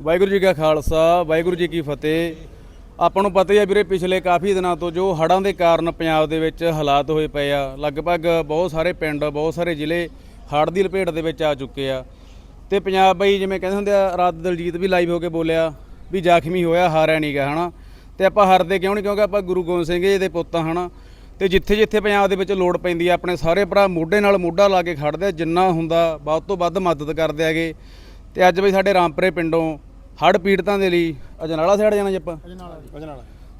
ਵਾਹਿਗੁਰੂ ਜੀ ਕਾ ਖਾਲਸਾ, ਵਾਹਿਗੁਰੂ ਜੀ ਕੀ ਫਤਿਹ। ਆਪਾਂ ਨੂੰ ਪਤਾ ਹੀ ਆ ਵੀਰੇ, ਪਿਛਲੇ ਕਾਫੀ ਦਿਨਾਂ ਤੋਂ ਜੋ ਹੜ੍ਹਾਂ ਦੇ ਕਾਰਨ ਪੰਜਾਬ ਦੇ ਵਿੱਚ ਹਾਲਾਤ ਹੋਏ ਪਏ ਆ, ਲਗਭਗ ਬਹੁਤ ਸਾਰੇ ਪਿੰਡ, ਬਹੁਤ ਸਾਰੇ ਜ਼ਿਲ੍ਹੇ ਹੜ੍ਹ ਦੀ ਲਪੇਟ ਦੇ ਵਿੱਚ ਆ ਚੁੱਕੇ ਆ। ਤੇ ਪੰਜਾਬ ਬਈ ਜਿਵੇਂ ਕਹਿੰਦੇ ਹੁੰਦੇ ਆ, ਰਾਤ ਦਲਜੀਤ ਵੀ ਲਾਈਵ ਹੋ ਕੇ ਬੋਲਿਆ ਵੀ ਜ਼ਖਮੀ ਹੋਇਆ, ਹਾਰਿਆ ਨਹੀਂ ਗਾ, ਹਨਾ। ਤੇ ਆਪਾਂ ਹਾਰਦੇ ਕਿਉਂ ਨਹੀਂ ਕਿਉਂਕਿ ਆਪਾਂ ਗੁਰੂ ਗੋਬਿੰਦ ਸਿੰਘ ਜੀ ਦੇ ਪੁੱਤ ਆ, ਹਨਾ। ਤੇ ਜਿੱਥੇ ਜਿੱਥੇ ਪੰਜਾਬ ਦੇ ਵਿੱਚ ਲੋੜ ਪੈਂਦੀ ਆ, ਆਪਣੇ ਸਾਰੇ ਭਰਾ ਮੋਢੇ ਨਾਲ ਮੋਢਾ ਲਾ ਕੇ ਖੜਦੇ ਆ, ਜਿੰਨਾ ਹੁੰਦਾ, ਵੱਧ ਤੋਂ ਵੱਧ ਮਦਦ ਕਰਦੇ ਆਗੇ ਤੇ ਅੱਜ ਬਈ ਸਾਡੇ ਰਾਮਪੁਰੇ ਪਿੰਡੋਂ ਹੜ੍ਹ ਪੀੜਤਾਂ ਦੇ ਲਈ ਅਜਨਾਲਾ ਸਾਈਡ ਜਾਣਾ ਜੀ ਆਪਾਂ?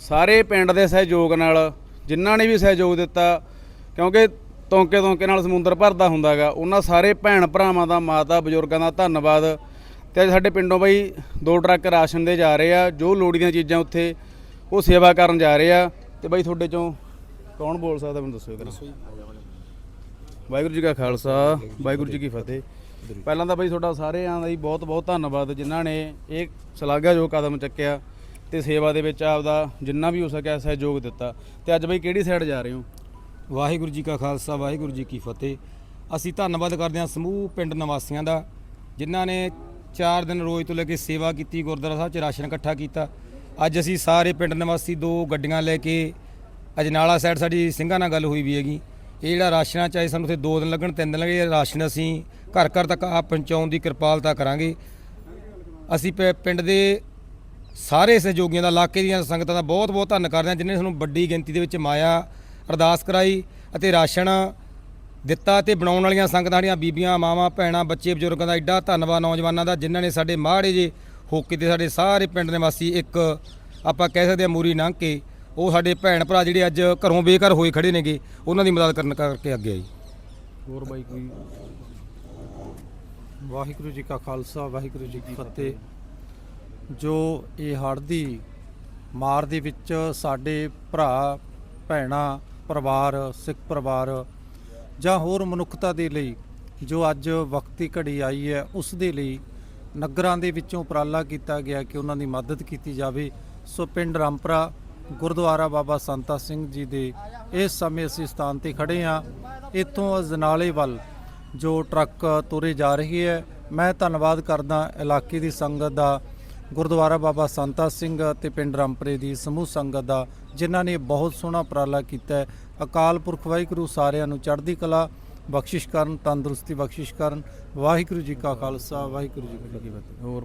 ਸਾਰੇ ਪਿੰਡ ਦੇ ਸਹਿਯੋਗ ਨਾਲ ਜਿਨ੍ਹਾਂ ਨੇ ਵੀ ਸਹਿਯੋਗ ਦਿੱਤਾ ਕਿਉਂਕਿ ਤੋਂਕੇ ਤੋਂਕੇ ਨਾਲ ਸਮੁੰਦਰ ਭਰਦਾ ਹੁੰਦਾਗਾ ਉਹਨਾਂ ਸਾਰੇ ਭੈਣ ਭਰਾਵਾਂ ਦਾ ਮਾਤਾ ਬਜ਼ੁਰਗਾਂ ਦਾ ਧੰਨਵਾਦ। ਤੇ ਅੱਜ ਸਾਡੇ ਪਿੰਡੋਂ ਬਈ ਦੋ ਟਰੱਕ ਰਾਸ਼ਨ ਦੇ ਜਾ ਰਹੇ ਆ ਜੋ ਲੋੜੀ ਦੀਆਂ ਚੀਜ਼ਾਂ ਉੱਥੇ ਉਹ ਸੇਵਾ ਕਰਨ ਜਾ ਰਹੇ ਆ। ਤੇ ਬਈ ਤੁਹਾਡੇ ਚੋਂ ਕੌਣ ਬੋਲ ਸਕਦਾ ਮੈਨੂੰ ਦੱਸੋ ਜਰਾ ਵਾਹਿਗੁਰੂ ਜੀ ਕਾ ਖਾਲਸਾ ਵਾਹਿਗੁਰੂ ਜੀ ਕੀ ਫਤਿਹ। ਪਹਿਲਾਂ ਤਾਂ ਬਈ ਤੁਹਾਡਾ ਸਾਰਿਆਂ ਦਾ ਹੀ ਬਹੁਤ ਬਹੁਤ ਧੰਨਵਾਦ ਜਿਨ੍ਹਾਂ ਨੇ ਇਹ ਸ਼ਲਾਘਾਯੋਗ ਕਦਮ ਚੱਕਿਆ ਤੇ ਸੇਵਾ ਦੇ ਵਿੱਚ ਆਪਦਾ ਜਿੰਨਾ ਵੀ ਹੋ ਸਕਿਆ ਸਹਿਯੋਗ ਦਿੱਤਾ। ਤੇ ਅੱਜ ਬਈ ਕਿਹੜੀ ਸਾਈਡ ਜਾ ਰਹੇ ਹੋ? ਵਾਹਿਗੁਰੂ ਜੀ ਕਾ ਖਾਲਸਾ ਵਾਹਿਗੁਰੂ ਜੀ ਕੀ ਫਤਿਹ। ਅਸੀਂ ਧੰਨਵਾਦ ਕਰਦੇ ਹਾਂ ਸਮੂਹ ਪਿੰਡ ਨਿਵਾਸੀਆਂ ਦਾ ਜਿਨ੍ਹਾਂ ਨੇ 4 ਦਿਨ ਰੋਜ਼ ਤੋਂ ਲੈ ਕੇ ਸੇਵਾ ਕੀਤੀ ਗੁਰਦੁਆਰਾ ਸਾਹਿਬ 'ਚ ਰਾਸ਼ਨ ਇਕੱਠਾ ਕੀਤਾ। ਅੱਜ ਅਸੀਂ ਸਾਰੇ ਪਿੰਡ ਨਿਵਾਸੀ ਦੋ ਗੱਡੀਆਂ ਲੈ ਕੇ ਅਜਨਾਲਾ ਸਾਈਡ ਸਾਡੀ ਸਿੰਘਾਂ ਨਾਲ ਗੱਲ ਹੋਈ ਵੀ ਹੈਗੀ। ਇਹ ਜਿਹੜਾ ਰਾਸ਼ਨ ਚਾਹੇ ਸਾਨੂੰ ਉੱਥੇ 2 ਦਿਨ ਲੱਗਣ 3 ਦਿਨ ਲੱਗੇ ਰਾਸ਼ਨ ਅਸੀਂ ਘਰ ਘਰ ਤੱਕ ਆਪ ਪਹੁੰਚਾਉਣ ਦੀ ਕਿਰਪਾਲਤਾ ਕਰਾਂਗੇ। ਅਸੀਂ ਪ- ਪਿੰਡ ਦੇ ਸਾਰੇ ਸਹਿਯੋਗੀਆਂ ਦਾ, ਇਲਾਕੇ ਦੀਆਂ ਸੰਗਤਾਂ ਦਾ ਬਹੁਤ ਬਹੁਤ ਧੰਨ ਕਰਦੇ ਹਾਂ, ਜਿਨ੍ਹਾਂ ਨੇ ਸਾਨੂੰ ਵੱਡੀ ਗਿਣਤੀ ਦੇ ਵਿੱਚ ਮਾਇਆ ਅਰਦਾਸ ਕਰਾਈ ਅਤੇ ਰਾਸ਼ਨ ਦਿੱਤਾ ਤੇ ਬਣਾਉਣ ਵਾਲੀਆਂ ਸੰਗਤਾਂ ਸਾਡੀਆਂ ਬੀਬੀਆਂ, ਮਾਵਾਂ, ਭੈਣਾਂ, ਬੱਚੇ, ਬਜ਼ੁਰਗਾਂ ਦਾ ਐਡਾ ਧੰਨਵਾਦ, ਨੌਜਵਾਨਾਂ ਦਾ, ਜਿਨ੍ਹਾਂ ਨੇ ਸਾਡੇ ਮਾੜੇ ਜੇ ਹੋਕੇ ਤੇ ਸਾਡੇ ਸਾਰੇ ਪਿੰਡ ਨਿਵਾਸੀ ਇੱਕ ਆਪਾਂ ਕਹਿ ਸਕਦੇ ਹਾਂ ਮੂਰੀ ਲੰਘ ਕੇ ਉਹ ਸਾਡੇ ਭੈਣ ਭਰਾ ਜਿਹੜੇ ਅੱਜ ਘਰੋਂ ਬੇਘਰ ਹੋਏ ਖੜੇ ਨੇਗੇ, ਉਹਨਾਂ ਦੀ ਮਦਦ ਕਰਨ ਕਰਕੇ ਅੱਗੇ ਆਈ ਹੋਰ ਬਾਈ ਕੋਈ ਵਾਹਿਗੁਰੂ ਜੀ ਕਾ ਖਾਲਸਾ ਵਾਹਿਗੁਰੂ ਜੀ ਕੀ ਫਤਿਹ। ਜੋ ਇਹ ਹੜ੍ਹ ਦੀ ਮਾਰ ਦੇ ਵਿੱਚ ਸਾਡੇ ਭਰਾ ਭੈਣਾਂ ਪਰਿਵਾਰ ਸਿੱਖ ਪਰਿਵਾਰ ਜਾਂ ਹੋਰ ਮਨੁੱਖਤਾ ਦੇ ਲਈ ਜੋ ਅੱਜ ਵਕਤੀ ਘੜੀ ਆਈ ਹੈ ਉਸ ਦੇ ਲਈ ਨਗਰਾਂ ਦੇ ਵਿੱਚੋਂ ਉਪਰਾਲਾ ਕੀਤਾ ਗਿਆ ਕਿ ਉਹਨਾਂ ਦੀ ਮਦਦ ਕੀਤੀ ਜਾਵੇ। ਸੋ ਪਿੰਡ ਰਾਮਪਰਾ ਗੁਰਦੁਆਰਾ ਬਾਬਾ ਸੰਤਾ ਸਿੰਘ ਜੀ ਦੇ ਇਸ ਸਮੇਂ ਅਸੀਂ ਸਥਾਨ ਤੇ ਖੜੇ ਹਾਂ। ਇੱਥੋਂ ਅਜਨਾਲੇ ਵੱਲ ਜੋ ਟਰੱਕ ਤੁਰੇ ਜਾ ਰਹੀ ਹੈ। ਮੈਂ ਧੰਨਵਾਦ ਕਰਦਾ ਇਲਾਕੇ ਦੀ ਸੰਗਤ ਦਾ, ਗੁਰਦੁਆਰਾ ਬਾਬਾ ਸੰਤਾ ਸਿੰਘ ਤੇ ਪਿੰਡ ਰਾਮਪਰੇ ਦੀ ਸਮੂਹ ਸੰਗਤ ਦਾ, ਜਿਨ੍ਹਾਂ ਨੇ ਬਹੁਤ ਸੋਹਣਾ ਉਪਰਾਲਾ ਕੀਤਾ ਹੈ। ਅਕਾਲ ਪੁਰਖ ਵਾਹਿਗੁਰੂ ਸਾਰਿਆਂ ਨੂੰ ਚੜ੍ਹਦੀ ਕਲਾ, ਬਖਸ਼ਿਸ਼ ਕਰਨ, ਤੰਦਰੁਸਤੀ ਬਖਸ਼ਿਸ਼ ਕਰਨ। ਵਾਹਿਗੁਰੂ ਜੀ ਕਾ ਖਾਲਸਾ, ਵਾਹਿਗੁਰੂ ਜੀ ਕੀ ਫਤਿਹ। ਹੋਰ